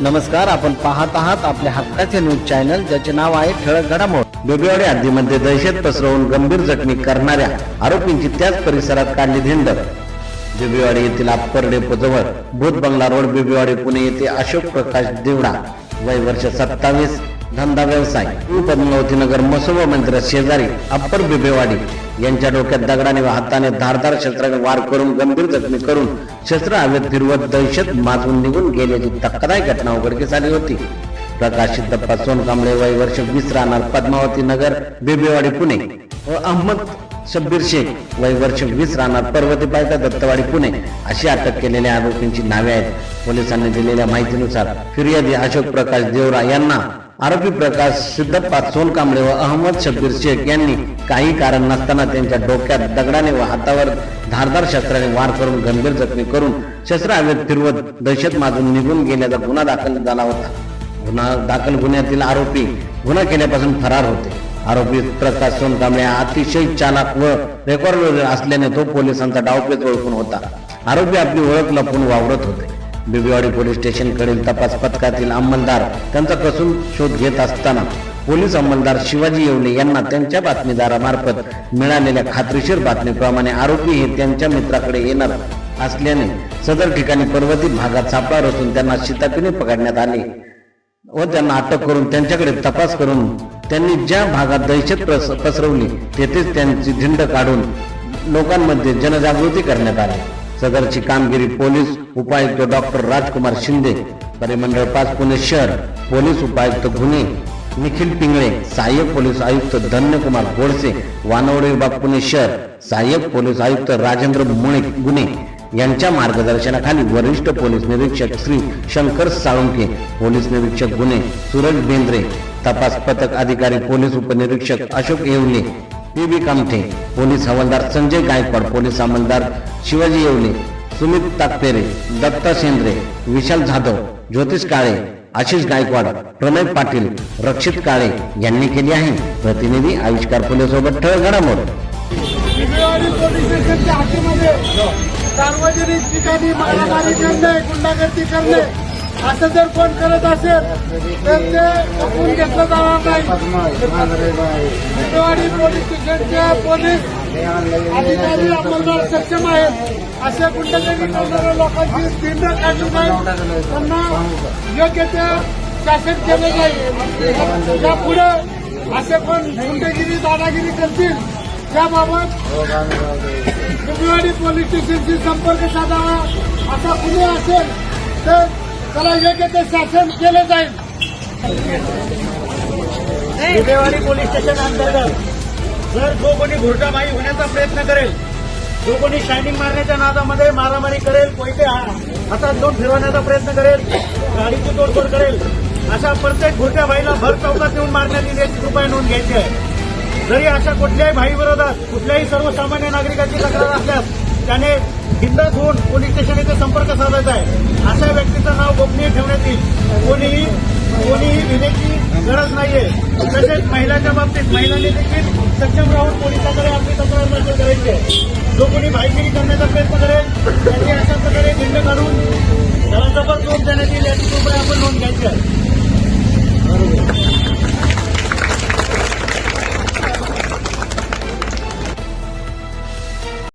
नमस्कार आपण पाहत आहात आपल्या हक्काचे न्यूज चॅनल ज्याचे नाव आहे ठळक घडामोड. बेबीवाडी हद्दीमध्ये दहशत पसरवून गंभीर जखमी करणाऱ्या आरोपींची त्याच परिसरात काढली धिंड. बेबीवाडी येथील अप्पर डेपोजवळ भूत बंगला रोड बेबीवाडी पुणे येथे अशोक प्रकाश देवडा वय वर्ष सत्तावीस धंदा व्यवसाय पद्मावती नगर मसोबा मंदिर शेजारी अप्पर बिबेवाडी यांच्या डोक्यात दगडाने व हाताने धारदार शस्त्राने वार करून गंभीर जखमी करून शस्त्र हवेत फिरवत दहशत माजून निघून गेल्याची धक्कादायक घटना उघडकीस आली होती. प्रकाश दप्पा सोनकांबळे वय वर्ष वीस राहणार पद्मावती नगर बेबेवाडी पुणे. व अहमद शब्बीर शेख वय वर्ष वीस राहणार पर्वती पायथा दत्तवाडी पुणे अशी अटक केलेल्या आरोपींची नावे आहेत. पोलिसांनी दिलेल्या माहितीनुसार फिर्यादी अशोक प्रकाश देवरा यांना आरोपी प्रकाश सिद्धप्पा सोनकांबळे व अहमद शब्बीर शेख यांनी काही कारण नसताना त्यांच्या डोक्यात दगडाने व हातावर धारदार शस्त्राने वार करून गंभीर जखमी करून शस्त्र हवेत फिरवत दहशत माजून निघून गेल्याचा गुन्हा दाखल झाला होता. गुन्हा दाखल गुन्ह्यातील आरोपी गुन्हा केल्यापासून फरार होते. आरोपी प्रकाश सोनकांबळे अतिशय चालक व रेकॉर्ड असल्याने तो पोलिसांचा डावपेच ओळखून होता. आरोपी आपली ओळख लपवून वावरत होते. बिबीवाडी पोलीस स्टेशनकडील तपास पथकातील अंमलदार त्यांचा कसून शोध घेत असताना पोलीस अंमलदार शिवाजी येवले यांना त्यांच्या बातमीदारामार्फत मिळालेल्या खात्रीशीर बातमीप्रमाणे आरोपी हे त्यांच्या मित्राकडे येणार असल्याने सदर ठिकाणी पर्वती भागात सापळा रचून त्यांना शितापीने पकडण्यात आले व त्यांना अटक करून त्यांच्याकडे तपास करून त्यांनी ज्या भागात दहशत पसरवली तेथेच त्यांची झिंड काढून लोकांमध्ये जनजागृती करण्यात आली. सदरची कामगिरी पोलीस उपायुक्त डॉक्टर राजकुमार शिंदे परिमंडळ पाच पुणे शहर पोलीस उपायुक्त गुन्हे निखिल पिंगळे सहाय्यक पोलीस आयुक्त धन्यकुमार गोडसे वानवडे विभाग पुणे शहर सहाय्यक पोलीस आयुक्त राजेंद्र मुळे गुन्हे. यांच्या मार्गदर्शनाखाली वरिष्ठ पोलीस निरीक्षक श्री शंकर साळुंके पोलीस निरीक्षक गुन्हे सूरज बेंद्रे तपास पथक अधिकारी पोलीस उपनिरीक्षक Ashok Yewale P B Kamthe police हवालदार संजय गायकवाड पोलीस अंमलदार शिवाजी येवले सुमित ताकपेरे दत्ता शेंद्रे विशाल जाधव ज्योतिष काळे आशिष गायकवाड प्रणय पाटील रक्षित काळे यांनी केली आहे. प्रतिनिधी आविष्कार फुले सोबत ठळ घडामोड सार्वजनिक ठिकाणी मारामारी करणे गुंडागर्दी करणे असं जर कोण करत असेल तर ते ओळखून घेतलं जाणार नाही. बिबवेवाडी पोलीस स्टेशनचे पोलीस अधिकारी अंमलदार सक्षम आहेत. अशा गुंडगिरी करणाऱ्या लोकांची दिंड काढली त्यांना योग्य ते शासन केलं जाईल. यापुढे असे पण गुंडगिरी दादागिरी करतील. त्याबाबत बिबवेवाडी पोलीस स्टेशनशी संपर्क साधावा. असा कुणी असेल तर त्याला योग्य ते शासन केलं जाईल. बिबेवाडी पोलीस स्टेशन अंतर्गत जर जो कोणी घुरटाबाई होण्याचा प्रयत्न करेल जो कोणी शायनिंग मारण्याच्या नादामध्ये मारामारी करेल कोयते हा- हातात दोन फिरवण्याचा प्रयत्न करेल गाडीची तोडफोड करेल अशा प्रत्येक भुरट्या भाईला भर चौकात येऊन मारण्यात येईल याची कृपया नोंद घ्यायची आहे. जरी अशा कुठल्याही भाईविरोधात कुठल्याही सर्वसामान्य नागरिकाची तक्रार असल्यास त्याने बिंदास होऊन पोलीस स्टेशन येथे संपर्क साधायचा आहे. अशा व्यक्तीचं नाव गोपनीय ठेवण्यात येईल. कोणीही कोणीही भिण्याची गरज नाहीये. तसेच महिलांच्या बाबतीत महिलांनी देखील सक्षम राहून पोलिसांकडे आपली तक्रार दाखल करायची आहे. जो कोणी भाईगिरी करण्याचा प्रयत्न करेल त्याची अशा प्रकारे खिंड काढून घरासमोर जबर देण्यात येईल याची कृपया आपण नोंद घ्यायची आहे.